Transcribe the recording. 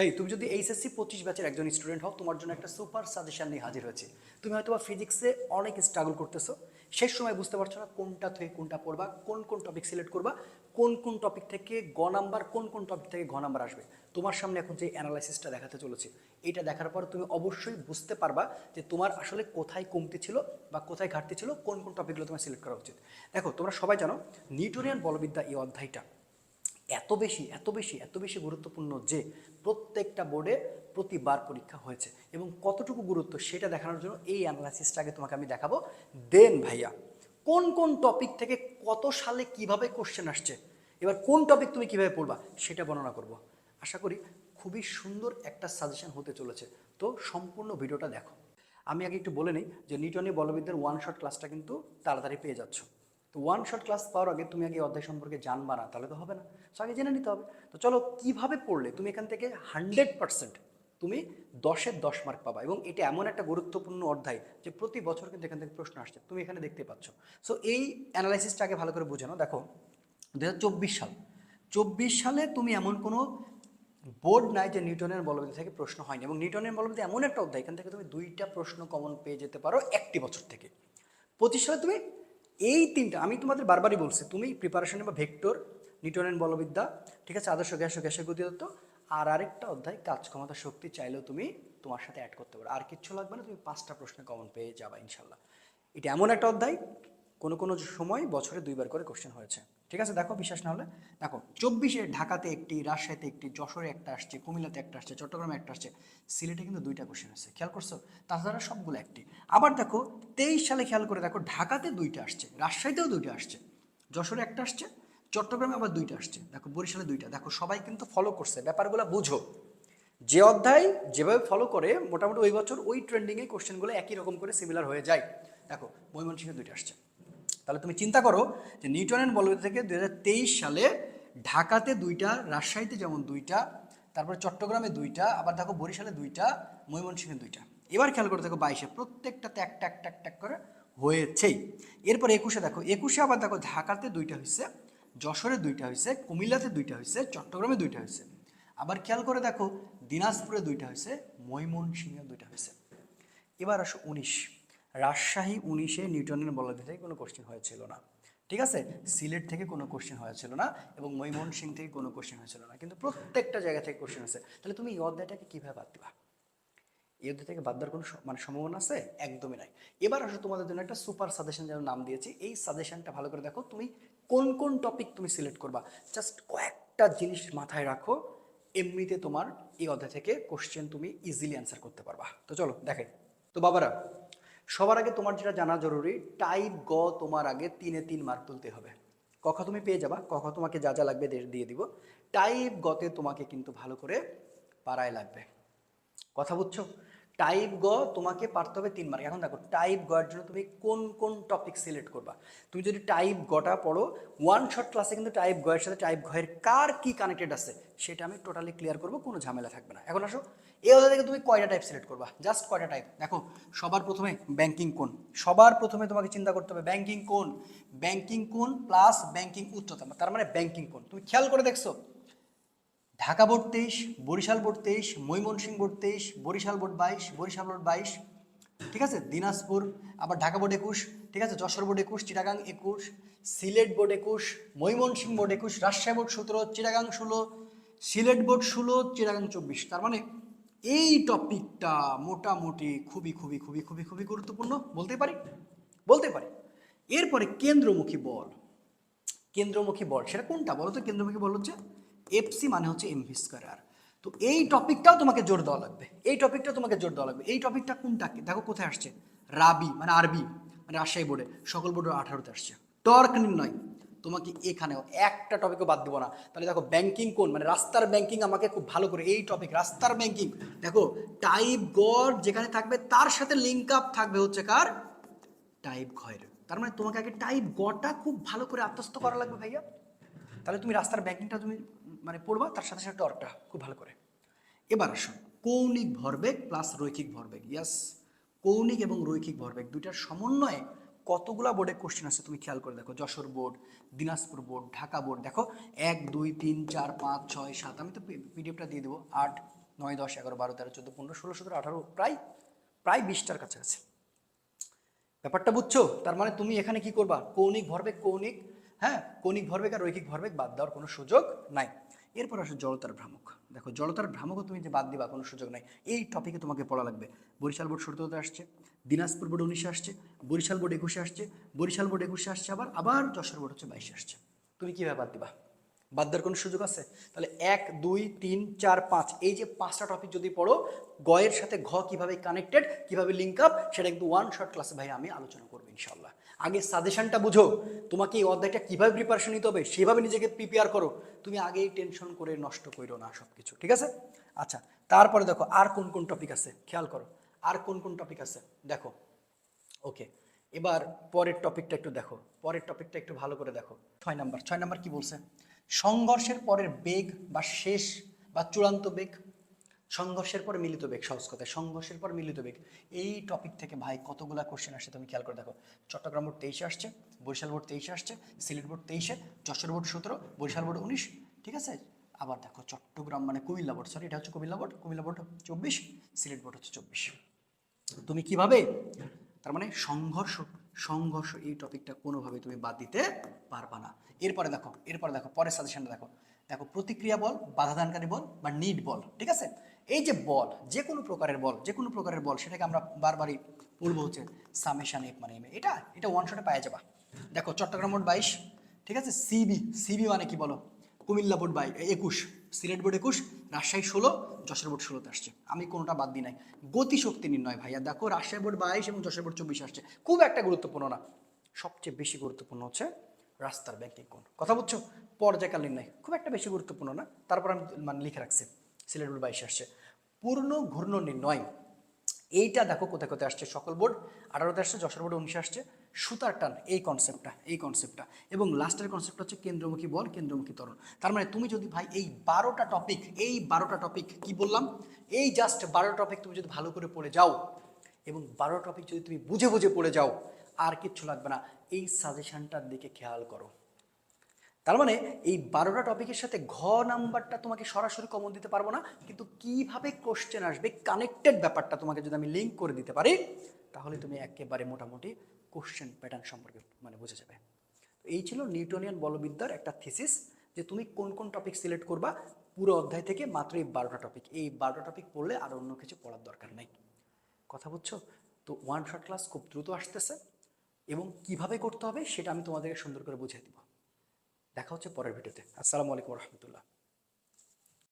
হেই, তুমি যদি এইচএসসি পঁচিশ ব্যাচের একজন স্টুডেন্ট হও, তোমার জন্য একটা সুপার সাজেশন নিয়ে হাজির হয়েছে। তুমি হয়তো বা ফিজিক্সে অনেক স্ট্রাগল করতেছো। শেষ সময় বুঝতে পারছ না কোনটা থেকে কোনটা পড়বা, কোন কোন টপিক সিলেক্ট করবা, কোন কোন টপিক থেকে গ নাম্বার কোন কোন টপিক থেকে ঘ নাম্বার আসবে। তোমার সামনে এখন যে অ্যানালাইসিসটা দেখাতে চলেছে এটা দেখার পর তুমি অবশ্যই বুঝতে পারবা যে তোমার আসলে কোথায় কমতি ছিল বা কোথায় ঘাটতি ছিল, কোন কোন টপিকগুলো তোমার সিলেক্ট করা উচিত। দেখো, তোমরা সবাই জানো, নিউটোরিয়ান বলবিদ্যা এই অধ্যায়টা এত বেশি এত বেশি এত বেশি গুরুত্বপূর্ণ যে প্রত্যেকটা বোর্ডে প্রতিবার পরীক্ষা হয়েছে এবং কতটুকু গুরুত্ব সেটা দেখানোর জন্য এই অ্যানালাইসিসটা আগে তোমাকে আমি দেখাবো। দেন ভাইয়া, কোন কোন টপিক থেকে কত সালে কীভাবে কোশ্চেন আসছে? এবার কোন টপিক তুমি কীভাবে পড়বা সেটা বর্ণনা করব। আশা করি খুবই সুন্দর একটা সাজেশন হতে চলেছে। তো সম্পূর্ণ ভিডিওটা দেখো। আমি আগে একটু বলে নিই যে নিউটনের বলবিদ্যার ওয়ান শট ক্লাসটা কিন্তু তাড়াতাড়ি পেয়ে যাচ্ছ। তো ওয়ান শট ক্লাস পাওয়ার আগে তুমি আগে অধ্যায় সম্পর্কে জানবা না, তাহলে তো হবে না। সো আগে জেনে নিতে হবে। তো চলো, কীভাবে পড়লে তুমি এখান থেকে হান্ড্রেড পার্সেন্ট তুমি দশের দশ মার্ক পাবা? এবং এটা এমন একটা গুরুত্বপূর্ণ অধ্যায় যে প্রতি বছর কিন্তু এখান থেকে প্রশ্ন আসছে। তুমি এখানে দেখতে পাচ্ছ। সো এই অ্যানালাইসিসটা আগে ভালো করে বুঝে নাও। দেখো দু হাজার চব্বিশ সাল। চব্বিশ সালে তুমি এমন কোনো বোর্ড নাই যে নিউটনের বলবিদ্যা থেকে প্রশ্ন হয়নি। এবং নিউটনের বলবিদ্যা এমন একটা অধ্যায়, এখান থেকে তুমি দুইটা প্রশ্ন কমন পেয়ে যেতে পারো একটি বছর থেকে। পঁচিশ সালে তুমি এই তিনটা, আমি তোমাদের বারবারই বলছি, তুমি প্রিপারেশন বা ভেক্টর নিউটনের বলবিদ্যা, ঠিক আছে, আদর্শ গ্যাস ও গ্যাসের গতি তত্ত্ব আর আরেকটা অধ্যায়, কাজ ক্ষমতা শক্তি চাইলেও তুমি তোমার সাথে অ্যাড করতে পারো। আর কিচ্ছু লাগবে না, তুমি পাঁচটা প্রশ্নে কমন পেয়ে যাবে ইনশাল্লাহ এটা এমন একটা অধ্যায়, কোনো কোনো সময় বছরে দুইবার করে কোশ্চেন হয়েছে। ঠিক আছে? দেখো, বিশ্বাস না হলে। দেখো, চব্বিশে ঢাকাতে একটি, রাজশাহীতে একটি, যশোরে একটা আসছে, কুমিল্লাতে একটা আসছে, চট্টগ্রামে একটা আসছে, সিলেটে কিন্তু দুইটা কোশ্চেন আসছে খেয়াল করছ? তাছাড়া সবগুলো একটি। আবার দেখো, তেইশ সালে খেয়াল করে দেখো, ঢাকাতে দুইটা আসছে, রাজশাহীতেও দুইটা আসছে, যশোরে একটা আসছে, চট্টগ্রামে আবার দুইটা আসছে। দেখো, বরিশালে দুইটা। দেখো, সবাই কিন্তু ফলো করছে, ব্যাপারগুলো বুঝো। যে অধ্যায় যেভাবে ফলো করে, মোটামুটি ওই বছর ওই ট্রেন্ডিংয়ে কোশ্চেনগুলো একই রকম করে সিমিলার হয়ে যায়। দেখো, ময়মনসিংহে দুইটা আসছে। তাহলে তুমি চিন্তা করো যে নিউটনের বলবিদ্যা থেকে দুই হাজার তেইশ সালে ঢাকাতে দুইটা, রাজশাহীতে যেমন দুইটা, তারপরে চট্টগ্রামে দুইটা, আবার দেখো বরিশালে দুইটা, ময়মনসিংহে দুইটা। এবার খেয়াল করে দেখো বাইশে, প্রত্যেকটাতে একটা একটা একটা করে হয়েছেই। এরপর একুশে দেখো, একুশে আবার দেখো ঢাকাতে দুইটা হয়েছে যশোরে দুইটা হয়েছে কুমিল্লাতে দুইটা হয়েছে চট্টগ্রামে দুইটা হয়েছে আবার খেয়াল করে দেখো দিনাজপুরে দুইটা হয়েছে ময়মনসিংহে দুইটা হয়েছে এবার আসো উনিশ। রাজশাহী উনিশে নিউটনের বলবিদ্যা থেকে কোনো কোশ্চেন হয়েছিল না। ঠিক আছে? সিলেট থেকে কোনো কোশ্চেন হয়েছিল না এবং ময়মনসিং থেকে কোনো কোশ্চেন হয়েছিল না। কিন্তু প্রত্যেকটা জায়গা থেকে কোশ্চেন হয়েছে তাহলে তুমি এই অধ্যায়টাকে কীভাবে বাদ দিবা? এই অধ্যায় থেকে বাদ দেওয়ার কোনো মানে সম্ভাবনা আছে? একদমই নাই। এবার আসলে তোমাদের জন্য একটা সুপার সাজেশন যেন নাম দিয়েছি। এই সাজেশনটা ভালো করে দেখো, তুমি কোন কোন টপিক তুমি সিলেক্ট করবা? জাস্ট কয়েকটা জিনিস মাথায় রাখো, এমনিতে তোমার এই অধ্যায় থেকে কোশ্চেন তুমি ইজিলি অ্যান্সার করতে পারবা। তো চলো, দেখে তো বাবারা সবার আগে তোমার যেটা জানা জরুরি টাইপ গ তোমার আগে তিনে তিন মার্ক তুলতে হবে। কখ তুমি পেয়ে যাবা কখ তোমাকে যা যা লাগবে দিয়ে দিব। টাইপ গতে তোমাকে কিন্তু ভালো করে পাড়ায় লাগবে। কথা বুঝছ? টাইপ গ তোমাকে পারতে হবে তিন মার্ক এখন দেখো টাইপ গয়ের জন্য তুমি কোন কোন টপিক সিলেক্ট করবা? তুমি যদি টাইপ গটা পড়ো ওয়ান শট ক্লাসে কিন্তু টাইপ গয়ের সাথে টাইপ ঘয়ের কার কি কানেক্টেড আছে, সেটা আমি টোটালি ক্লিয়ার করব, কোনো ঝামেলা থাকবে না। এখন আসো, এই অধ্যায় থেকে তুমি কয়টা টাইপ সিলেক্ট করবা? জাস্ট কয়টা টাইপ দেখো, সবার প্রথমে ব্যাংকিং কোন? সবার প্রথমে তোমাকে চিন্তা করতে হবে ব্যাংকিং কোন? ব্যাংকিং কোন প্লাস ব্যাংকিং উচ্চতা তার মানে ব্যাংকিং কোন? তুমি খেয়াল করে দেখছ? ঢাকা বোর্ড তেইশ, বরিশাল বোর্ড তেইশ, ময়মনসিংহ বোর্ড তেইশ, বরিশাল বোর্ড বাইশ, বরিশাল বোর্ড বাইশ, ঠিক আছে? দিনাজপুর, আবার ঢাকা বোর্ড একুশ, ঠিক আছে? যশোর বোর্ড একুশ, চিটাগাং একুশ, সিলেট বোর্ড একুশ, ময়মনসিংহ বোর্ড একুশ, রাজশাহী বোর্ড সতেরো, চিটাগাং ষোলো, সিলেট বোর্ড ষোলো, চিটাগাং চব্বিশ। তার মানে এই টপিকটা মোটামুটি খুবই খুবই খুবই খুবই খুবই গুরুত্বপূর্ণ। বলতে পারি? বলতে পারি। এরপরে কেন্দ্রমুখী বল। কেন্দ্রমুখী বল, সেটা কোনটা? বলো তো, কেন্দ্রমুখী বল হচ্ছে এফসি মানে হচ্ছে এমভি স্কোয়ার তো এই টপিকটাও তোমাকে জোর দেওয়া লাগবে। এই টপিকটা তোমাকে জোর দেওয়া লাগবে। এই টপিকটা কোনটা দেখো কোথায় আসছে? রাবি মানে আরবি মানে রাজশাহী বোর্ডে। সকল বোর্ডে আঠারোতে আসছে। টর্ক নির্ণয়। তোমাকে এখানেও একটা টপিকও বাদ দেবো না। তাহলে দেখো ব্যাংকিং কোন? মানে রাস্তার ব্যাংকিং আমাকে খুব ভালো করে এই টপিক রাস্তার ব্যাংকিং দেখো টাইপ গড় যেখানে থাকবে, তার সাথে লিঙ্ক আপ থাকবে হচ্ছে কার? টাইপ ঘয়ের তার মানে তোমাকে আগে টাইপ গটা খুব ভালো করে আত্মস্থ করা লাগবে ভাইয়া। তাহলে তুমি রাস্তার ব্যাংকিংটা তুমি মানে পড়বা, তার সাথে সাথে টর্কটা খুব ভালো করে। এবার আসুন, কৌণিক ভরবেগ প্লাস রৈখিক ভরবেগ। ইয়াস কৌণিক এবং রৈখিক ভরবেগ দুইটার সমন্বয়ে কতগুলা বোর্ডে কোশ্চেন আছে তুমি খেয়াল করে দেখো। Jessore board Dinajpur board Dhaka board দেখো, এক, দুই, তিন, চার, পাঁচ, ছয়, সাত, আমি তো পিডিএফটা দিয়ে দেবো। আট, নয়, দশ, এগারো, বারো, তেরো, চোদ্দ, পনেরো, ষোলো, সতেরো, আঠারো, প্রায় প্রায় বিশটার কাছাকাছি। ব্যাপারটা বুঝছ? তার মানে তুমি এখানে কি করবা? কৌণিক ভরবেগ, কৌণিক হ্যাঁ কৌণিক ভরবেগ আর রৈখিক ভরবেগ বাদ দেওয়ার কোনো সুযোগ নাই। এরপর আসে জড়তার ভ্রামক। দেখো, জড়তার ভ্রামকও তুমি যে বাদ দিবা কোনো সুযোগ নাই। এই টপিকে তোমাকে পড়া লাগবে। বরিশাল বোর্ড সতেরোতে আসছে, দিনাজপুর বোর্ড উনিশে আসছে, বরিশাল বোর্ড একুশে আসছে, বরিশাল বোর্ড একুশে আসছে, আবার আবার যশোর বোর্ড হচ্ছে বাইশে আসছে। তুমি কীভাবে বাদ দিবা? বাদ দেওয়ার কোনো সুযোগ আছে? তাহলে এক, দুই, তিন, চার, পাঁচ, এই যে পাঁচটা টপিক যদি পড়ো, গয়ের সাথে ঘ কীভাবে কানেক্টেড কীভাবে লিঙ্ক আপ সেটা কিন্তু ওয়ান শর্ট ক্লাসে ভাই আমি আলোচনা করব ইনশাল্লাহ আগে সাজেশনটা বুঝো। তোমাকে এই অধ্যায়টা কীভাবে প্রিপারেশন নিতে হবে, সেভাবে নিজেকে প্রিপেয়ার করো। তুমি আগেই টেনশন করে নষ্ট করো না সব কিছু ঠিক আছে? আচ্ছা তারপরে দেখো, আর কোন কোন টপিক আছে? খেয়াল করো, আর কোন কোন টপিক আছে? দেখো ওকে এবার পরের টপিকটা একটু দেখো। পরের টপিকটা একটু ভালো করে দেখো। ছয় নাম্বার ছয় নাম্বার কি বলছে? সংঘর্ষের পরের বেগ বা শেষ বা চূড়ান্ত বেগ সংঘর্ষের পর মিলিত বেগ, সহজ কথায় সংঘর্ষের পর মিলিত বেগ। এই টপিক থেকে ভাই কতগুলা কোশ্চেন আসছে তুমি খেয়াল করে দেখো। চট্টগ্রাম বোর্ড তেইশে আসছে, বরিশাল বোর্ড তেইশে আসছে, সিলেট বোর্ড তেইশে, যশোর বোর্ড সতেরো, বরিশাল বোর্ড উনিশ, ঠিক আছে? আবার দেখো চট্টগ্রাম মানে কুমিল্লা বোর্ড সরি এটা হচ্ছে কুমিল্লা বোর্ড কুমিল্লা বোর্ড চব্বিশ, সিলেট বোর্ড হচ্ছে চব্বিশ। তুমি কীভাবে? তার মানে সংঘর্ষ সংঘর্ষ এই টপিকটা কোনোভাবে তুমি বাদ দিতে পারবা না। এরপরে দেখো এরপরে দেখো, পরের সাজেশনটা দেখো। দেখো, প্রতিক্রিয়া বল বাধাদানকারী বল বা নিড বল, ঠিক আছে? এই যে বল যে কোনো প্রকারের বল যে কোনো প্রকারের বল, সেটাকে আমরা বারবারই বলব হচ্ছে সামেশান এফ মানে এম। এটা এটা ওয়ান শটে পাওয়া যাবা। দেখো, চট্টগ্রাম বোর্ড বাইশ, ঠিক আছে? সিবি সিবি মানে কি বলো? কুমিল্লা বোর্ড বাই একুশ, সিলেট বোর্ড একুশ, রাজশাহী ষোলো, যশোর বোর্ড ষোলোতে আসছে। আমি কোনোটা বাদ দিই নাই। গতিশক্তি নির্ণয় ভাইয়া, দেখো, রাজশাহী বোর্ড বাইশ এবং যশোর বোর্ড চব্বিশ আসছে। খুব একটা গুরুত্বপূর্ণ না। সবচেয়ে বেশি গুরুত্বপূর্ণ হচ্ছে রাস্তার ব্যাংকিং কোণ। কথা বুঝছ? পর্যায়কাল নির্ণয়, খুব একটা বেশি গুরুত্বপূর্ণ না। তারপর আমি মানে লিখে রাখছি। সিলেট বোর্ড বাইশে আসছে। পূর্ণ ঘূর্ণ নির্ণয়। এইটা দেখো কোথায় কোথায় আসছে? সকল বোর্ড, আঠারোতে আসছে, যশোর বোর্ড উনিশে আসছে। সুতার টান, এই কনসেপ্টটা এই কনসেপ্টটা এবং লাস্টের কনসেপ্টটা হচ্ছে কেন্দ্রমুখী বল, কেন্দ্রমুখী ত্বরণ। তার মানে তুমি যদি ভাই এই বারোটা টপিক এই বারোটা টপিক কি বললাম? এই জাস্ট বারোটা টপিক তুমি যদি ভালো করে পড়ে যাও, এবং বারো টপিক যদি তুমি বুঝে বুঝে পড়ে যাও, আর কিচ্ছু লাগবে না। এই সাজেশনটার দিকে খেয়াল করো। তার মানে এই বারোটা টপিকের সাথে ঘ নাম্বারটা তোমাকে সরাসরি কমন দিতে পারব না, কিন্তু কীভাবে কোশ্চেন আসবে কানেক্টেড ব্যাপারটা তোমাকে যদি আমি লিঙ্ক করে দিতে পারি, তাহলে তুমি একেবারে মোটামুটি কোশ্চেন প্যাটার্ন সম্পর্কে মানে বুঝে যাবে। এই ছিল নিউটনিয়ান বলবিদ্যার একটা থিসিস যে তুমি কোন কোন টপিক সিলেক্ট করবা, পুরো অধ্যায় থেকে মাত্র এই বারোটা টপিক এই বারোটা টপিক পড়লে আর অন্য কিছু পড়ার দরকার নেই। কথা বুঝছ? তো ওয়ান শট ক্লাস খুব দ্রুত আসতেছে এবং কীভাবে করতে হবে সেটা আমি তোমাদেরকে সুন্দর করে বুঝিয়ে দিব। দেখা হচ্ছে পরের ভিডিওতে। আসসালামু আলাইকুম রহমতুল্লাহ।